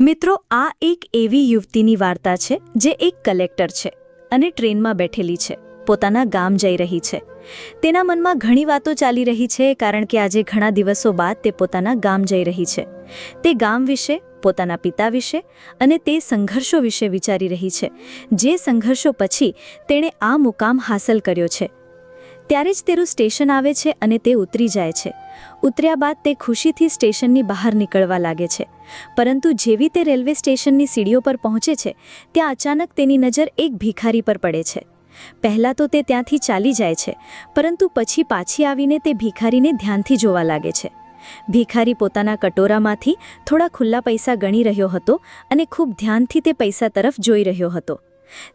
મિત્રો, આ એક એવી યુવતીની વાર્તા છે, જે એક કલેક્ટર છે અને ટ્રેનમાં બેઠેલી છે. પોતાના ગામ જઈ રહી છે. તેના મનમાં ઘણી વાતો ચાલી રહી છે, કારણ કે આજે ઘણા દિવસો બાદ તે પોતાના ગામ જઈ રહી છે. તે ગામ વિશે, પોતાના પિતા વિશે અને તે સંઘર્ષો વિશે વિચારી રહી છે. જે સંઘર્ષો પછી તેણે આ મુકામ હાંસલ કર્યો છે. ત્યારે જ તેરું સ્ટેશન આવે છે અને તે ઉતરી જાય છે. ઉતર્યા બાદ તે ખુશીથી સ્ટેશનની બહાર નીકળવા લાગે છે. પરંતુ જેવી તે રેલવે સ્ટેશનની સીડીઓ પર પહોંચે છે, ત્યાં અચાનક તેની નજર એક ભિખારી પર પડે છે. પહેલાં તો તે ત્યાંથી ચાલી જાય છે, પરંતુ પછી પાછી આવીને તે ભિખારીને ધ્યાનથી જોવા લાગે છે. ભિખારી પોતાના કટોરામાંથી થોડા ખુલ્લા પૈસા ગણી રહ્યો હતો અને ખૂબ ધ્યાનથી તે પૈસા તરફ જોઈ રહ્યો હતો.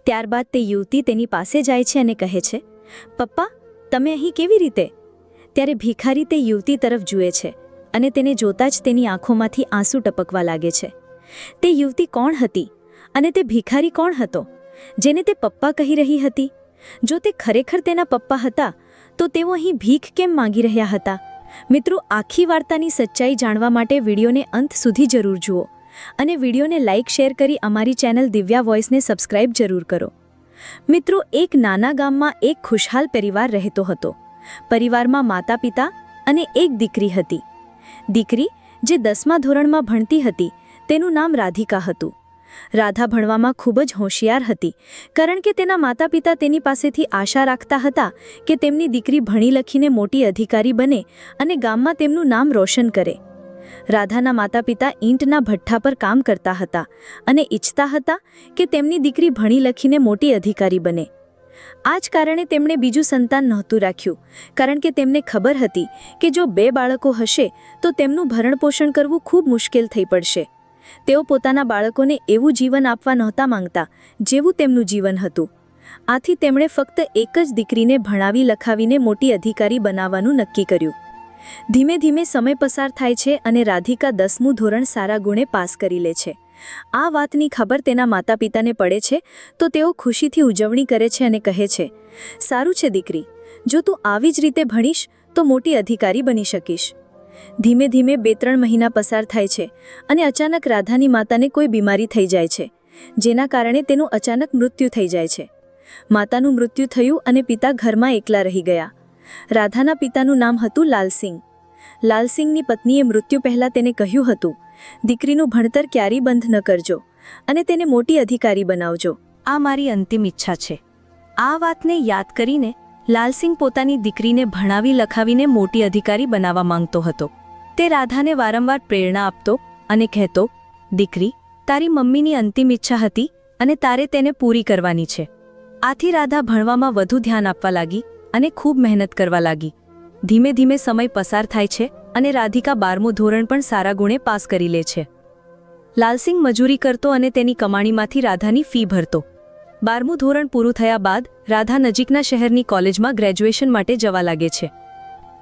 ત્યારબાદ તે યુવતી તેની પાસે જાય છે અને કહે છે, પપ્પા તમે અહીં કેવી રીતે? ત્યારે ભિખારી તે યુવતી તરફ જુએ છે અને તેને જોતાં જ તેની આંખોમાંથી આંસુ ટપકવા લાગે છે. તે યુવતી કોણ હતી અને તે ભિખારી કોણ હતો? જેને તે પપ્પા કહી રહી હતી? જો તે ખરેખર તેના પપ્પા હતા, તો તેઓ અહીં ભીખ કેમ માંગી રહ્યા હતા? મિત્રો, આખી વાર્તાની સચ્ચાઈ જાણવા માટે વિડીયોને અંત સુધી જરૂર જુઓ અને વિડીયોને લાઇક શેર કરી અમારી ચેનલ દિવ્યા વોઇસને સબસ્ક્રાઇબ જરૂર કરો. મિત્રો, એક નાના ગામમાં એક ખુશહાલ પરિવાર રહેતો હતો. પરિવારમાં માતા પિતા અને એક દીકરી હતી. દીકરી, જે દસમા ધોરણમાં ભણતી હતી, તેનું નામ રાધિકા હતું. રાધા ભણવામાં ખૂબ જ હોશિયાર હતી, કારણ કે તેના માતા પિતા તેની પાસેથી આશા રાખતા હતા કે તેમની દીકરી ભણી લખીને મોટી અધિકારી બને અને ગામમાં તેમનું નામ રોશન કરે. રાધાના માતા પિતા ઈંટના ભઠ્ઠા પર કામ કરતા હતા અને ઈચ્છતા હતા કે તેમની દીકરી ભણી લખીને મોટી અધિકારી બને. આ જ કારણે તેમણે બીજું સંતાન નહોતું રાખ્યું, કારણ કે તેમને ખબર હતી કે જો બે બાળકો હશે, તો તેમનું ભરણપોષણ કરવું ખૂબ મુશ્કેલ થઈ પડશે. તેઓ પોતાના બાળકોને એવું જીવન આપવા નહોતા માંગતા, જેવું તેમનું જીવન હતું. આથી તેમણે ફક્ત એક જ દીકરીને ભણાવી લખાવીને મોટી અધિકારી બનાવવાનું નક્કી કર્યું. ધીમે ધીમે સમય પસાર થાય છે અને રાધિકા દસમું ધોરણ સારા ગુણે પાસ કરી લે છે. આ વાતની ખબર તેના માતા પિતાને પડે છે, તો તેઓ ખુશીથી ઉજવણી કરે છે અને કહે છે, સારું છે દીકરી, જો તું આવી જ રીતે ભણીશ, તો મોટી અધિકારી બની શકીશ. ધીમે ધીમે બે ત્રણ મહિના પસાર થાય છે અને અચાનક રાધાની માતાને કોઈ બીમારી થઈ જાય છે, જેના કારણે તેનું અચાનક મૃત્યુ થઈ જાય છે. માતાનું મૃત્યુ થયું અને પિતા ઘરમાં એકલા રહી ગયા. રાધાના પિતાનું નામ હતું લાલસિંહ. લાલસિંહની પત્નીએ મૃત્યુ પહેલાં તેને કહ્યું હતું, દીકરીનું ભણતર ક્યારેય બંધ ન કરજો અને તેને મોટી અધિકારી બનાવજો. આ મારી અંતિમ ઈચ્છા છે. આ વાતને યાદ કરીને લાલસિંહ પોતાની દીકરીને ભણાવી લખાવીને મોટી અધિકારી બનાવવા માંગતો હતો. તે રાધાને વારંવાર પ્રેરણા આપતો અને કહેતો, દીકરી, તારી મમ્મીની અંતિમ ઈચ્છા હતી અને તારે તેને પૂરી કરવાની છે. આથી રાધા ભણવામાં વધુ ધ્યાન આપવા લાગી અને ખૂબ મહેનત કરવા લાગી. ધીમે ધીમે સમય પસાર થાય છે અને રાધિકા બારમું ધોરણ પણ સારા ગુણે પાસ કરી લે છે. લાલસિંહ મજૂરી કરતો અને તેની કમાણીમાંથી રાધાની ફી ભરતો. બારમું ધોરણ પૂરું થયા બાદ રાધા નજીકના શહેરની કોલેજમાં ગ્રેજ્યુએશન માટે જવા લાગે છે.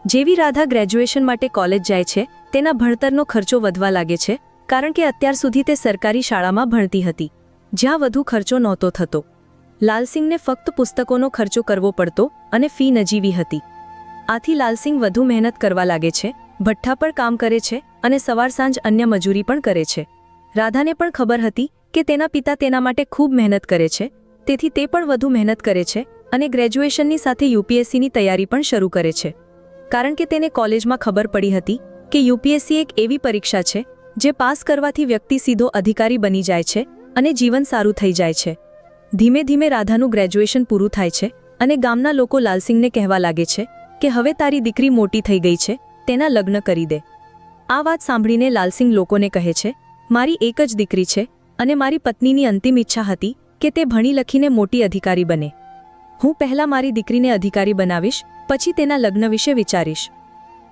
જેવી રાધા ગ્રેજ્યુએશન માટે કોલેજ જાય છે, તેના ભણતરનો ખર્ચો વધવા લાગે છે, કારણ કે અત્યાર સુધી તે સરકારી શાળામાં ભણતી હતી. જ્યાં વધુ ખર્ચો નહોતો થતો. લાલસિંહને ફક્ત પુસ્તકોનો ખર્ચો કરવો પડતો અને ફી નજીવી હતી. આથી લાલસિંહ વધુ મહેનત કરવા લાગે છે, ભઠ્ઠા પર કામ કરે છે અને સવાર સાંજ અન્ય મજૂરી પણ કરે છે. રાધાને પણ ખબર હતી કે તેના પિતા તેના માટે ખૂબ મહેનત કરે છે, તેથી તે પણ વધુ મહેનત કરે છે અને ગ્રેજ્યુએશનની સાથે યુપીએસસીની તૈયારી પણ શરૂ કરે છે. કારણ કે તેને કોલેજમાં ખબર પડી હતી કે યુપીએસસી એક એવી પરીક્ષા છે, જે પાસ કરવાથી વ્યક્તિ સીધો અધિકારી બની જાય છે અને જીવન સારું થઈ જાય છે. ધીમે ધીમે રાધાનું ગ્રેજ્યુએશન પૂરું થાય છે અને ગામના લોકો લાલસિંહને કહેવા લાગે છે કે, હવે તારી દીકરી મોટી થઈ ગઈ છે, તેના લગ્ન કરી દે. આ વાત સાંભળીને લાલસિંહ લોકોને કહે છે, મારી એક જ દીકરી છે અને મારી પત્નીની અંતિમ ઈચ્છા હતી કે તે ભણી લખીને મોટી અધિકારી બને. હું પહેલાં મારી દીકરીને અધિકારી બનાવીશ, પછી તેના લગ્ન વિશે વિચારીશ.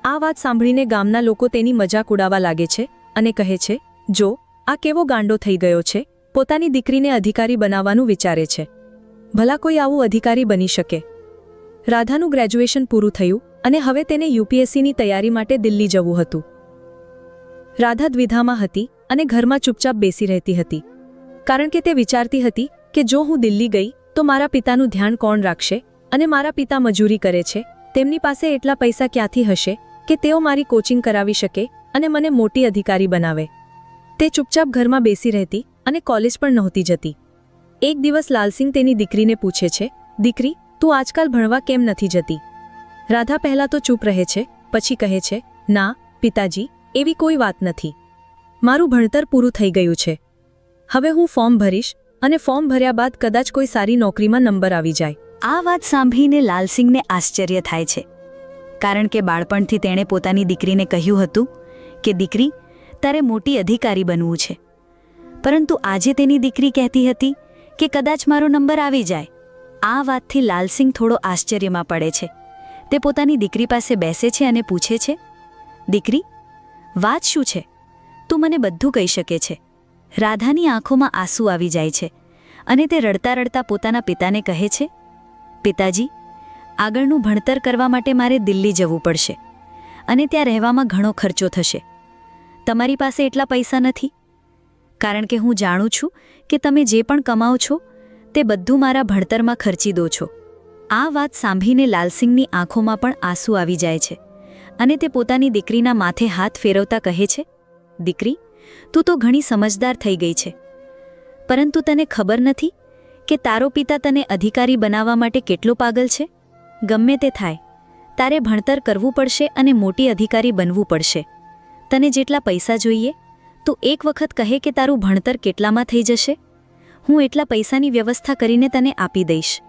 આ વાત સાંભળીને ગામના લોકો તેની મજાક ઉડાવવા લાગે છે અને કહે છે, જો, આ કેવો ગાંડો થઈ ગયો છે પોતાની દીકરીને અધિકારી બનાવવાનું વિચારે છે. ભલા કોઈ આવું અધિકારી બની શકે. રાધાનું ગ્રેજ્યુએશન પૂરું થયું અને હવે તેને યુપીએસસીની તૈયારી માટે દિલ્હી જવું હતું. રાધા દ્વિધામાં હતી અને ઘરમાં ચૂપચાપ બેસી રહેતી હતી. કારણ કે તે વિચારતી હતી કે જો હું દિલ્હી ગઈ, તો મારા પિતાનું ધ્યાન કોણ રાખશે અને મારા પિતા મજૂરી કરે છે, તેમની પાસે એટલા પૈસા ક્યાંથી હશે કે તેઓ મારી કોચિંગ કરાવી શકે અને મને મોટી અધિકારી બનાવે. તે ચૂપચાપ ઘરમાં બેસી રહેતી અને કોલેજ પણ નહોતી જતી. એક દિવસ લાલસિંહ તેની દીકરીને પૂછે છે, દીકરી, તું આજકાલ ભણવા કેમ નથી જતી? રાધા પહેલાં તો ચૂપ રહે છે, પછી કહે છે, ના, પિતાજી, એવી કોઈ વાત નથી. મારું ભણતર પૂરું થઈ ગયું છે. હવે હું ફોર્મ ભરીશ અને ફોર્મ ભર્યા બાદ કદાચ કોઈ સારી નોકરીમાં નંબર આવી જાય. આ વાત સાંભળીને લાલસિંહને આશ્ચર્ય થાય છે. કારણ કે બાળપણથી તેણે પોતાની દીકરીને કહ્યું હતું કે, દીકરી તારે મોટી અધિકારી બનવું છે. પરંતુ આજે તેની દીકરી કહેતી હતી કે કદાચ મારો નંબર આવી જાય. આ વાતથી લાલસિંહ થોડો આશ્ચર્યમાં પડે છે. તે પોતાની દીકરી પાસે બેસે છે અને પૂછે છે, દીકરી, વાત શું છે? તું મને બધું કહી શકે છે. રાધાની આંખોમાં આંસુ આવી જાય છે અને તે રડતા રડતા પોતાના પિતાને કહે છે, પિતાજી, આગળનું ભણતર કરવા માટે મારે દિલ્હી જવું પડશે અને ત્યાં રહેવામાં ઘણો ખર્ચો થશે. તમારી પાસે એટલા પૈસા નથી? કારણ કે હું જાણું છું કે તમે જે પણ કમાઓ છો, તે બધું મારા ભણતરમાં ખર્ચી દો છો. આ વાત સાંભળીને લાલસિંહની આંખોમાં પણ આંસુ આવી જાય છે. અને તે પોતાની દીકરીના માથે હાથ ફેરવતા કહે છે, દીકરી, તું તો ઘણી સમજદાર થઈ ગઈ છે. પરંતુ તને ખબર નથી કે તારો પિતા તને અધિકારી બનાવવા માટે કેટલો પાગલ છે? ગમે તે થાય. તારે ભણતર કરવું પડશે અને મોટી અધિકારી બનવું પડશે. તને જેટલા પૈસા જોઈએ, તું એક વખત કહે કે તારું ભણતર કેટલામાં થઈ જશે? હું એટલા પૈસાની વ્યવસ્થા કરીને તને આપી દઈશ.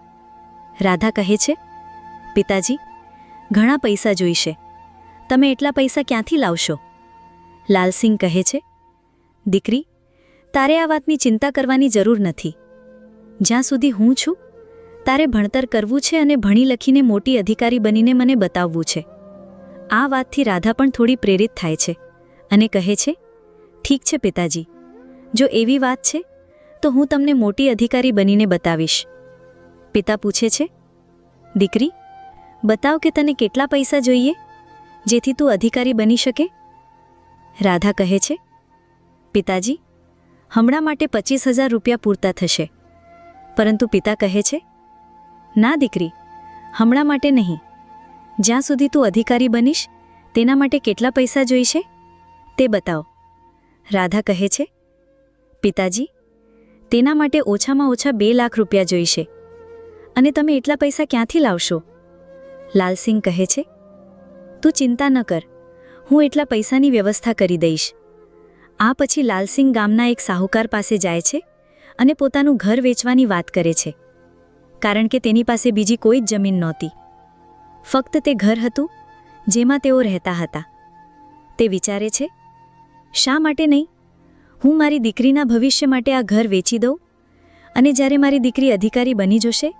રાધા કહે છે, પિતાજી, ઘણા પૈસા જોઈશે. તમે એટલા પૈસા ક્યાંથી લાવશો? લાલસિંહ કહે છે, દીકરી, તારે આ વાતની ચિંતા કરવાની જરૂર નથી. જ્યાં સુધી હું છું, તારે ભણતર કરવું છે અને ભણી લખીને મોટી અધિકારી બનીને મને બતાવવું છે. આ વાતથી રાધા પણ થોડી પ્રેરિત થાય છે. અને કહે છે, ઠીક છે પિતાજી, જો એવી વાત છે, તો હું તમને મોટી અધિકારી બનીને બતાવીશ. પિતા પૂછે છે, દીકરી, બતાવ કે તને કેટલા પૈસા જોઈએ, જેથી તું અધિકારી બની શકે? રાધા કહે છે, પિતાજી, હમણાં માટે પચીસ હજાર રૂપિયા પૂરતા થશે. પરંતુ પિતા કહે છે, ના દીકરી, હમણાં માટે નહીં. જ્યાં સુધી તું અધિકારી બનીશ, તેના માટે કેટલા પૈસા જોઈશે? તે બતાવો. રાધા કહે છે, પિતાજી, તેના માટે ઓછામાં ઓછા બે લાખ રૂપિયા જોઈશે. અને તમે એટલા પૈસા ક્યાંથી લાવશો? લાલસિંહ કહે છે, તું ચિંતા ન કર, હું એટલા પૈસાની વ્યવસ્થા કરી દઈશ. આ પછી લાલસિંહ ગામના એક સાહુકાર પાસે જાય છે અને પોતાનું ઘર વેચવાની વાત કરે છે, કારણ કે તેની પાસે બીજી કોઈ જ જમીન નહોતી. ફક્ત તે ઘર હતું જેમાં તેઓ રહેતા હતા. તે વિચારે છે શા માટે નહીં? હું મારી દીકરીના ભવિષ્ય માટે આ ઘર વેચી દઉં? અને જ્યારે મારી દીકરી અધિકારી બની જશે,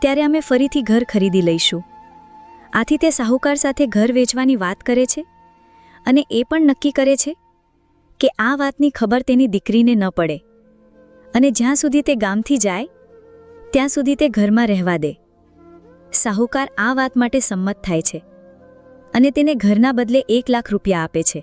ત્યારે અમે ફરીથી ઘર ખરીદી લઈશું. આથી તે સાહુકાર સાથે ઘર વેચવાની વાત કરે છે અને એ પણ નક્કી કરે છે કે આ વાતની ખબર તેની દીકરીને ન પડે. અને જ્યાં સુધી તે ગામથી જાય, ત્યાં સુધી તે ઘરમાં રહેવા દે. સાહુકાર આ વાત માટે સંમત થાય છે અને તેને ઘરના બદલે એક લાખ રૂપિયા આપે છે.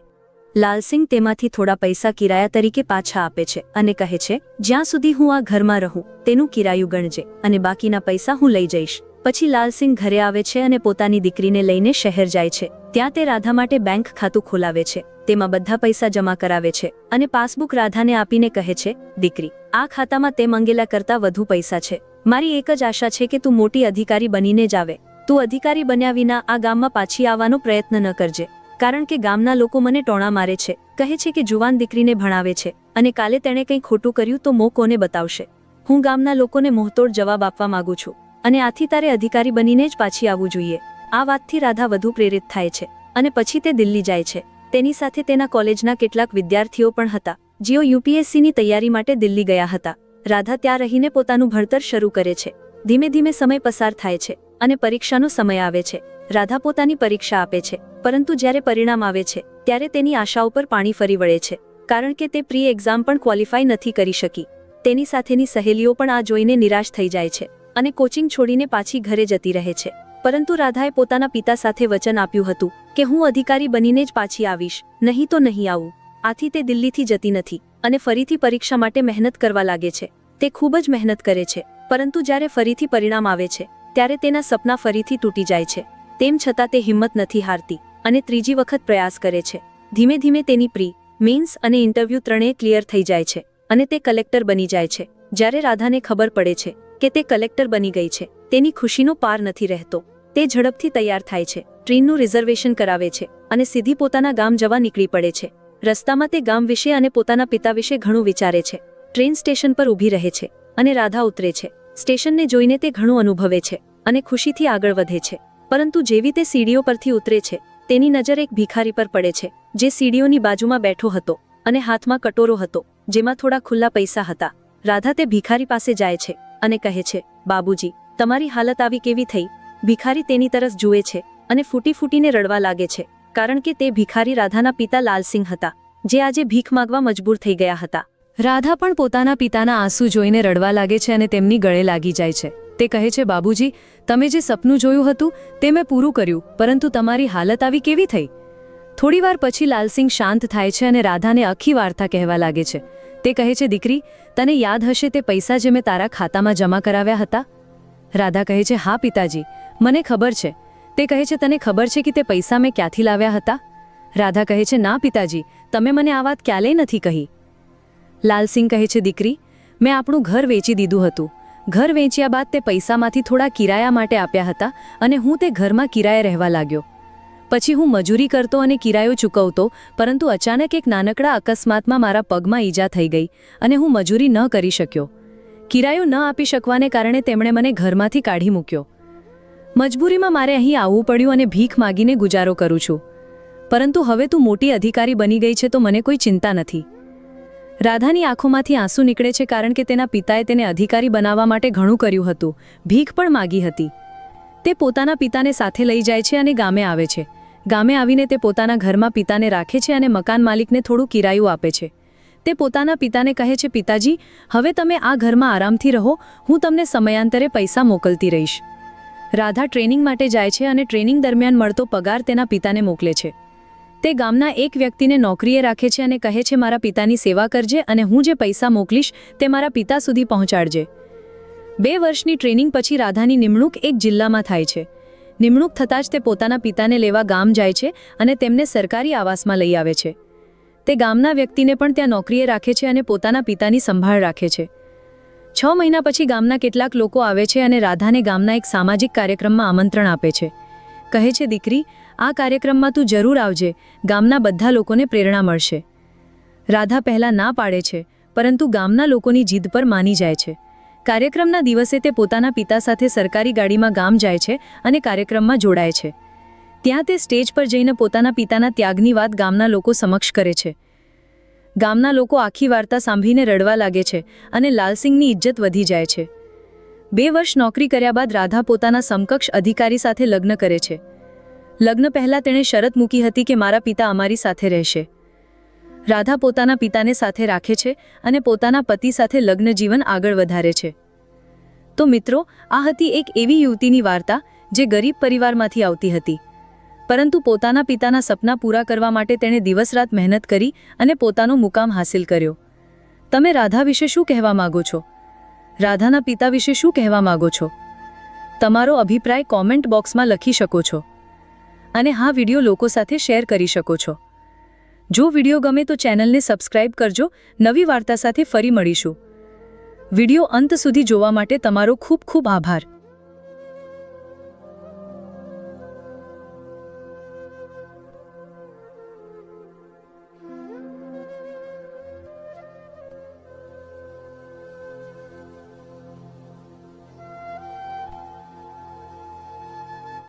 લાલસિંહ તેમાંથી થોડા પૈસા કિરાયા તરીકે પાછા આપે છે અને કહે છે, જ્યાં સુધી હું આ ઘરમાં રહું, તેનું કિરાયું ગણજે અને બાકીના પૈસા હું લઈ જઈશ. પછી લાલસિંહ ઘરે આવે છે અને પોતાની દીકરીને લઈને શહેર જાય છે. ત્યાં તે રાધા માટે બેંક ખાતું ખોલાવે છે. તેમાં બધા પૈસા જમા કરાવે છે અને પાસબુક રાધાને આપીને કહે છે, દીકરી, આ ખાતામાં તે મંગેલા કરતાં વધુ પૈસા છે. મારી એક જ આશા છે કે તું મોટી અધિકારી બનીને જ આવે. તું અધિકારી બન્યા વિના આ ગામમાં પાછી આવવાનો પ્રયત્ન ન કરજે. કારણ કે ગામના લોકો મને ટોણા મારે છે, કહે છે કે જુવાન દીકરીને ભણાવે છે, અને કાલે તેણે કંઈ ખોટું કર્યું તો મો કોને બતાવશે? હું ગામના લોકોને મોહતોડ જવાબ આપવા માંગુ છું, અને આથી તારે અધિકારી બનીને જ પાછી આવવું જોઈએ. આ વાતથી રાધા વધુ પ્રેરિત થાય છે, અને પછી તે દિલ્હી જાય છે. તેની સાથે તેના કોલેજના કેટલાક વિદ્યાર્થીઓ પણ હતા, જેઓ યુપીએસસીની તૈયારી માટે દિલ્હી ગયા હતા. રાધા ત્યાં રહીને પોતાનું ભણતર શરૂ કરે છે. ધીમે ધીમે સમય પસાર થાય છે, અને પરીક્ષાનો સમય આવે છે. રાધા પોતાની પરીક્ષા આપે છે, પરંતુ જ્યારે પરિણામ આવે છે, ત્યારે તેની આશા ઉપર પાણી ફરી વળે છે, કારણ કે તે પ્રી એક્ઝામ પણ ક્વોલિફાય નથી કરી શકી. તેની સાથેની સહેલીઓ પણ આ જોઈને નિરાશ થઈ જાય છે અને કોચિંગ છોડીને પાછી ઘરે જતી રહે છે. પરંતુ રાધાએ પોતાના પિતા સાથે વચન આપ્યું હતું કે હું અધિકારી બનીને જ પાછી આવીશ, નહીં તો નહીં આવું. આથી તે દિલ્હીથી જતી નથી અને ફરીથી પરીક્ષા માટે મહેનત કરવા લાગે છે. તે ખૂબ જ મહેનત કરે છે, પરંતુ જ્યારે ફરીથી પરિણામ આવે છે, ત્યારે તેના સપના ફરીથી તૂટી જાય છે. તેમ છતાં તે હિંમત નથી હારતી અને ત્રીજી વખત પ્રયાસ કરે છે. ધીમે ધીમે તેની પ્રી, મેન્સ અને ઇન્ટરવ્યૂ ત્રણેય ક્લિયર થઈ જાય છે અને તે કલેક્ટર બની જાય છે. જ્યારે રાધાને ખબર પડે છે કે તે કલેક્ટર બની ગઈ છે, તેની ખુશીનો પાર નથી રહેતો. તે ઝડપથી તૈયાર થાય છે, ટ્રેનનું રિઝર્વેશન કરાવે છે અને સીધી પોતાના ગામ જવા નીકળી પડે છે. રસ્તામાં તે ગામ વિશે અને પોતાના પિતા વિશે ઘણું વિચારે છે. ટ્રેન સ્ટેશન પર ઊભી રહે છે અને રાધા ઉતરે છે. સ્ટેશનને જોઈને તે ઘણું અનુભવે છે અને ખુશીથી આગળ વધે છે. પરંતુ જેવી તે સીડીઓ પરથી ઉતરે છે, તેની નજર એક ભિખારી પર પડે છે, જે સીડીઓની બાજુમાં બેઠો હતો અને હાથમાં કટોરો હતો, જેમાં થોડા ખુલ્લા પૈસા હતા. રાધા તે ભિખારી પાસે જાય છે અને કહે છે, બાબુજી, તમારી હાલત આવી કેવી થઈ? ભિખારી તેની તરફ જુએ છે અને ફૂટી ફૂટીને રડવા લાગે છે, કારણ કે તે ભિખારી રાધાના પિતા લાલસિંહ હતા, જે આજે ભીખ માગવા મજબૂર થઈ ગયા હતા. રાધા પણ પોતાના પિતાના આંસુ જોઈને રડવા લાગે છે અને તેમની ગળે લાગી જાય છે. તે કહે છે, બાબુજી, તમે જે સપનું જોયું હતું તે મેં પૂરું કર્યું, પરંતુ તમારી હાલત આવી કેવી થઈ? થોડીવાર પછી લાલસિંહ શાંત થાય છે અને રાધાને આખી વાર્તા કહેવા લાગે છે. તે કહે છે, દીકરી, તને યાદ હશે તે પૈસા જે મેં તારા ખાતામાં જમા કરાવ્યા હતા? રાધા કહે છે, હા, પિતાજી, મને ખબર છે. તે કહે છે, તને ખબર છે કે તે પૈસા મેં ક્યાંથી લાવ્યા હતા? રાધા કહે છે, ના, પિતાજી, તમે મને આ વાત ક્યારેય નથી કહી. લાલસિંહ કહે છે, દીકરી, મેં આપણું ઘર વેચી દીધું હતું. ઘર વેચ્યા બાદ તે પૈસામાંથી થોડા કિરાયા માટે આપ્યા હતા અને હું તે ઘરમાં કિરાયે રહેવા લાગ્યો. પછી હું મજૂરી કરતો અને કિરાયો ચૂકવતો, પરંતુ અચાનક એક નાનકડા અકસ્માતમાં મારા પગમાં ઈજા થઈ ગઈ અને હું મજૂરી ન કરી શક્યો. કિરાયો ન આપી શકવાને કારણે તેમણે મને ઘરમાંથી કાઢી મૂક્યો. મજબૂરીમાં મારે અહીં આવવું પડ્યું અને ભીખ માગીને ગુજારો કરું છું. પરંતુ હવે તું મોટી અધિકારી બની ગઈ છે તો મને કોઈ ચિંતા નથી. રાધાની આંખોમાંથી આંસુ નીકળે છે કારણ કે તેના પિતાએ તેને અધિકારી બનાવવા માટે ઘણું કર્યું હતું. ભીખ પણ માગી હતી. તે પોતાના પિતાને સાથે લઈ જાય છે અને ગામે આવે છે. ગામે આવીને તે પોતાના ઘરમાં પિતાને રાખે છે અને મકાન માલિકને થોડું કિરાયું આપે છે. તે પોતાના પિતાને કહે છે, પિતાજી, હવે તમે આ ઘરમાં આરામથી રહો, હું તમને સમયાંતરે પૈસા મોકલતી રહીશ. રાધા ટ્રેનિંગ માટે જાય છે અને ટ્રેનિંગ દરમિયાન મળતો પગાર તેના પિતાને મોકલે છે. તે ગામના એક વ્યક્તિને નોકરીએ રાખે છે અને કહે છે, મારા પિતાની સેવા કરજે અને હું જે પૈસા મોકલીશ તે મારા પિતા સુધી પહોંચાડજે. બે વર્ષની ટ્રેનિંગ પછી રાધાની નિમણૂક એક જિલ્લામાં થાય છે. નિમણૂક થતાં જ તે પોતાના પિતાને લેવા ગામ જાય છે અને તેમને સરકારી આવાસમાં લઈ આવે છે. તે ગામના વ્યક્તિને પણ ત્યાં નોકરીએ રાખે છે અને પોતાના પિતાની સંભાળ રાખે છે. છ મહિના પછી ગામના કેટલાક લોકો આવે છે અને રાધાને ગામના એક સામાજિક કાર્યક્રમમાં આમંત્રણ આપે છે. કહે છે, દીકરી, આ કાર્યક્રમમાં તું જરૂર આવજે. ગામના બધા લોકોને પ્રેરણા મળશે. રાધા પહેલાં ના પાડે છે, પરંતુ ગામના લોકોની જીદ પર માની જાય છે. કાર્યક્રમના દિવસે તે પોતાના પિતા સાથે સરકારી ગાડીમાં ગામ જાય છે અને કાર્યક્રમમાં જોડાય છે. ત્યાં તે સ્ટેજ પર જઈને પોતાના પિતાના ત્યાગની વાત ગામના લોકો સમક્ષ કરે છે. ગામના લોકો આખી વાર્તા સાંભળીને રડવા લાગે છે અને લાલસિંહની ઇજ્જત વધી જાય છે. બે વર્ષ નોકરી કર્યા બાદ રાધા પોતાના સમકક્ષ અધિકારી સાથે લગ્ન કરે છે. લગ્ન પહેલાં તેણે શરત મૂકી હતી કે મારા પિતા અમારી સાથે રહેશે. રાધા પોતાના પિતાને સાથે રાખે છે અને પોતાના પતિ સાથે લગ્ન જીવન આગળ વધારે છે. તો મિત્રો, આ હતી એક એવી યુવતીની વાર્તા જે ગરીબ પરિવારમાંથી આવતી હતી. પરંતુ પોતાના પિતાના સપના પૂરા કરવા માટે તેણે દિવસરાત મહેનત કરી અને પોતાનો મુકામ હાંસિલ કર્યો. તમે રાધા વિશે શું કહેવા માગો છો? રાધાના પિતા વિશે શું કહેવા માગો છો? તમારો અભિપ્રાય કોમેન્ટ બોક્સમાં લખી શકો છો. અને હા, વિડિયો લોકો સાથે શેર કરી શકો છો. જો વીડિયો ગમે તો ચેનલને સબસ્ક્રાઇબ કરજો. નવી વાર્તા સાથે ફરી મળીશું. વિડિયો અંત સુધી જોવા માટે તમારો ખૂબ ખૂબ આભાર.